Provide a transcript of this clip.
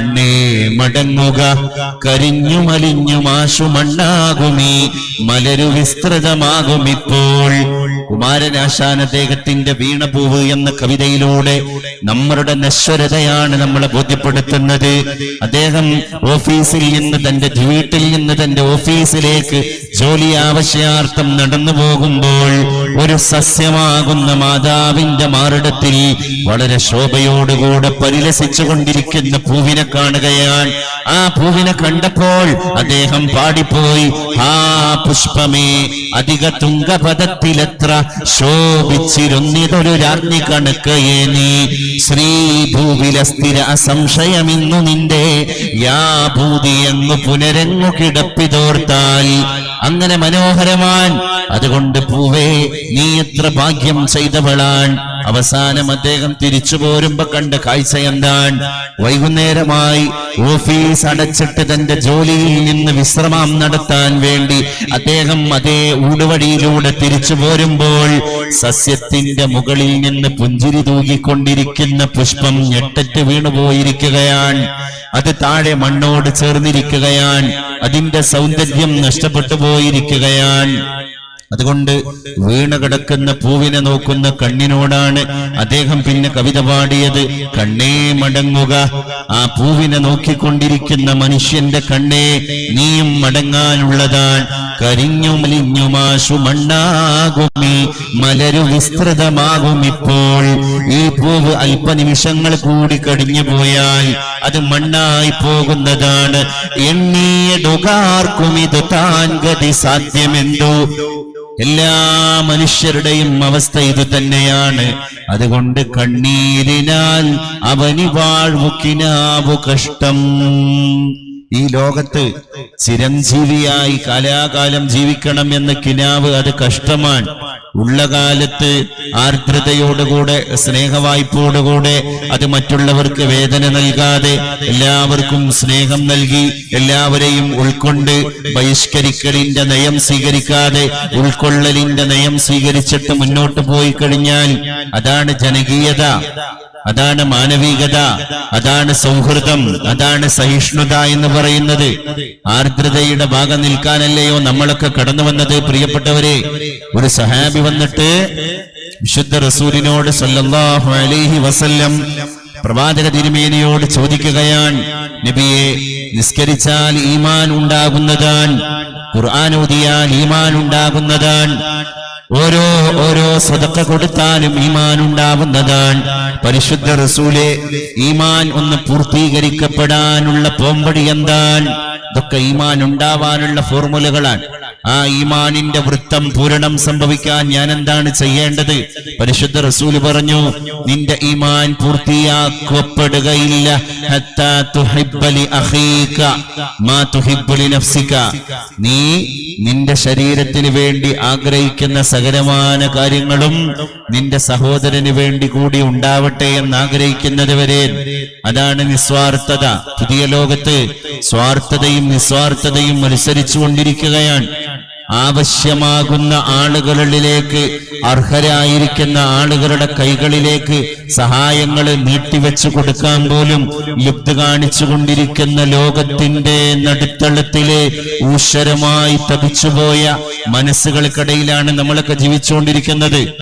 കണ്ണേ മടങ്ങുക. കരിഞ്ഞു മലിഞ്ഞു മാശു മണ്ണാകുമീ. മലരു വിസ്തൃതമാകും കുമാരനാശാൻ അദ്ദേഹത്തിന്റെ വീണപൂവ് എന്ന കവിതയിലൂടെ നമ്മളുടെ നശ്വരതയാണ് നമ്മളെ ബോധ്യപ്പെടുത്തുന്നത്. അദ്ദേഹം ഓഫീസിൽ നിന്ന് തന്റെ വീട്ടിൽ നിന്ന് തന്റെ ഓഫീസിലേക്ക് ജോലി ആവശ്യാർത്ഥം നടന്നു പോകുമ്പോൾ ഒരു സസ്യമാകുന്ന മാതാവിന്റെ മാറിടത്തിൽ വളരെ ശോഭയോടുകൂടെ പരിലസിച്ചു കൊണ്ടിരിക്കുന്ന പൂവിനെ കാണുകയാണ്. ആ പൂവിനെ കണ്ടപ്പോൾ അദ്ദേഹം പാടിപ്പോയി ആ പുഷ്പമേ അധിക തുങ്കപദത്തിലെത്ര ശോഭിച്ചിരുന്നിതൊരു രാജ്ഞി കണക്കയേ നീ. ശ്രീ ഭൂവിലെ സ്ഥിര അസംശയമിന്നു നിന്റെ. യാ ഭൂതി അങ്ങു പുനരങ്ങു കിടപ്പിതോർത്താൽ അങ്ങനെ മനോഹരമാൻ. അതുകൊണ്ട് പൂവേ നീ എത്ര ഭാഗ്യം ചെയ്തവളാൻ അവസാനം അദ്ദേഹം തിരിച്ചു പോരുമ്പോ കണ്ട കാഴ്ച എന്താണ്? വൈകുന്നേരമായി ഓഫീസ് അടച്ചിട്ട് തന്റെ ജോലിയിൽ നിന്ന് വിശ്രമം നടത്താൻ വേണ്ടി അദ്ദേഹം അതേ ഊടുവഴിയിലൂടെ തിരിച്ചു പോരുമ്പോൾ സസ്യത്തിന്റെ മുകളിൽ നിന്ന് പുഞ്ചിരി തൂകിക്കൊണ്ടിരിക്കുന്ന പുഷ്പം ഞെട്ടറ്റ് വീണുപോയിരിക്കുകയാണ്. അത് താഴെ മണ്ണോട് ചേർന്നിരിക്കുകയാണ്. അതിന്റെ സൗന്ദര്യം നഷ്ടപ്പെട്ടു പോയിരിക്കുകയാണ്. അതുകൊണ്ട് വീണ് കിടക്കുന്ന പൂവിനെ നോക്കുന്ന കണ്ണിനോടാണ് അദ്ദേഹം പിന്നെ കവിത പാടിയത്. കണ്ണേ മടങ്ങുക. ആ പൂവിനെ നോക്കിക്കൊണ്ടിരിക്കുന്ന മനുഷ്യന്റെ കണ്ണേ നീയും മടങ്ങാനുള്ളതാണ്. കരിഞ്ഞു മലിഞ്ഞു മാശു മണ്ണാകുമി. മലരു വിസ്തൃതമാകും ഇപ്പോൾ ഈ പൂവ് അല്പനിമിഷങ്ങൾ കൂടി കടിഞ്ഞു പോയാൽ അത് മണ്ണായി പോകുന്നതാണ്. എണ്ണിയടുകാർക്കും ഇത് താൻ ഗതി സാധ്യമെന്തോ? എല്ലാ മനുഷ്യരുടെയും അവസ്ഥ ഇത് തന്നെയാണ്. അതുകൊണ്ട് കണ്ണീരിനാൽ അവനി വാഴ്വുക്കിനാവു കഷ്ടം. ഈ ലോകത്ത് ചിരഞ്ജീവിയായി കാലാകാലം ജീവിക്കണം എന്ന കിനാവ് അത് കഷ്ടമാണ്. ഉള്ള കാലത്ത് ആർദ്രതയോടുകൂടെ സ്നേഹവായ്പോടുകൂടെ അത് മറ്റുള്ളവർക്ക് വേദന നൽകാതെ എല്ലാവർക്കും സ്നേഹം നൽകി എല്ലാവരെയും ഉൾക്കൊണ്ട് ബഹിഷ്കരിക്കലിന്റെ നയം സ്വീകരിക്കാതെ ഉൾക്കൊള്ളലിന്റെ നയം സ്വീകരിച്ചിട്ട് മുന്നോട്ട് പോയി കഴിഞ്ഞാൽ അതാണ് ജനകീയത. അതാണ് മാനവികത അതാണ് സൗഹൃദം അതാണ് സഹിഷ്ണുത എന്ന് പറയുന്നത്. ആർദ്രതയുടെ ഭാഗം നിൽക്കാനല്ലയോ നമ്മളൊക്കെ കടന്നു വന്നത് പ്രിയപ്പെട്ടവരെ. ഒരു സഹാബി വന്നിട്ട് വിശുദ്ധ റസൂലിനോട് സല്ലല്ലാഹു അലൈഹി വസല്ലം പ്രവാചക തിരുമേനിയോട് ചോദിക്കുകയാണ് നബിയെ നിസ്കരിച്ചാൽ ഈമാൻ ഉണ്ടാകുന്നതാണ് ഖുർആൻ ഊതിയാൽ ഈമാൻ ഉണ്ടാകുന്നതാണ് ഓരോ ഓരോ സ്വതക്ക കൊടുത്താലും ഈമാൻ ഉണ്ടാവുന്നതാണ് പരിശുദ്ധ റസൂലെ ഈമാൻ ഒന്ന് പൂർത്തീകരിക്കപ്പെടാനുള്ള പോംപടി എന്താണ്? ഇതൊക്കെ ഈമാൻ ഉണ്ടാവാനുള്ള ഫോർമുലകളാണ്. ആ ഈമാനിന്റെ വൃത്തം പൂരണം സംഭവിക്കാൻ ഞാൻ എന്താണ് ചെയ്യേണ്ടത്? പരിശുദ്ധ റസൂൽ പറഞ്ഞു നിന്റെ ഈമാൻ പൂർത്തിയാക്കപ്പെടുകയില്ല. നീ നിന്റെ ശരീരത്തിന് വേണ്ടി ആഗ്രഹിക്കുന്ന സകലമാന കാര്യങ്ങളും നിന്റെ സഹോദരന് വേണ്ടി കൂടി ഉണ്ടാവട്ടെ എന്ന് ആഗ്രഹിക്കുന്നത് വരെ. അതാണ് നിസ്വാർത്ഥത. പുതിയ ലോകത്ത് സ്വാർത്ഥതയും നിസ്വാർത്ഥതയും മത്സരിച്ചു കൊണ്ടിരിക്കുകയാണ് ആവശ്യമാകുന്ന ആളുകളിലേക്ക് അർഹരായിരിക്കുന്ന ആളുകളുടെ കൈകളിലേക്ക് സഹായങ്ങൾ നീട്ടിവെച്ചു കൊടുക്കാൻ പോലും ലുപ്ത് കാണിച്ചു കൊണ്ടിരിക്കുന്ന ലോകത്തിന്റെ നടുത്തളത്തിലെ ഊശ്വരമായി തപിച്ചുപോയ മനസ്സുകൾക്കിടയിലാണ് നമ്മളൊക്കെ ജീവിച്ചുകൊണ്ടിരിക്കുന്നത്.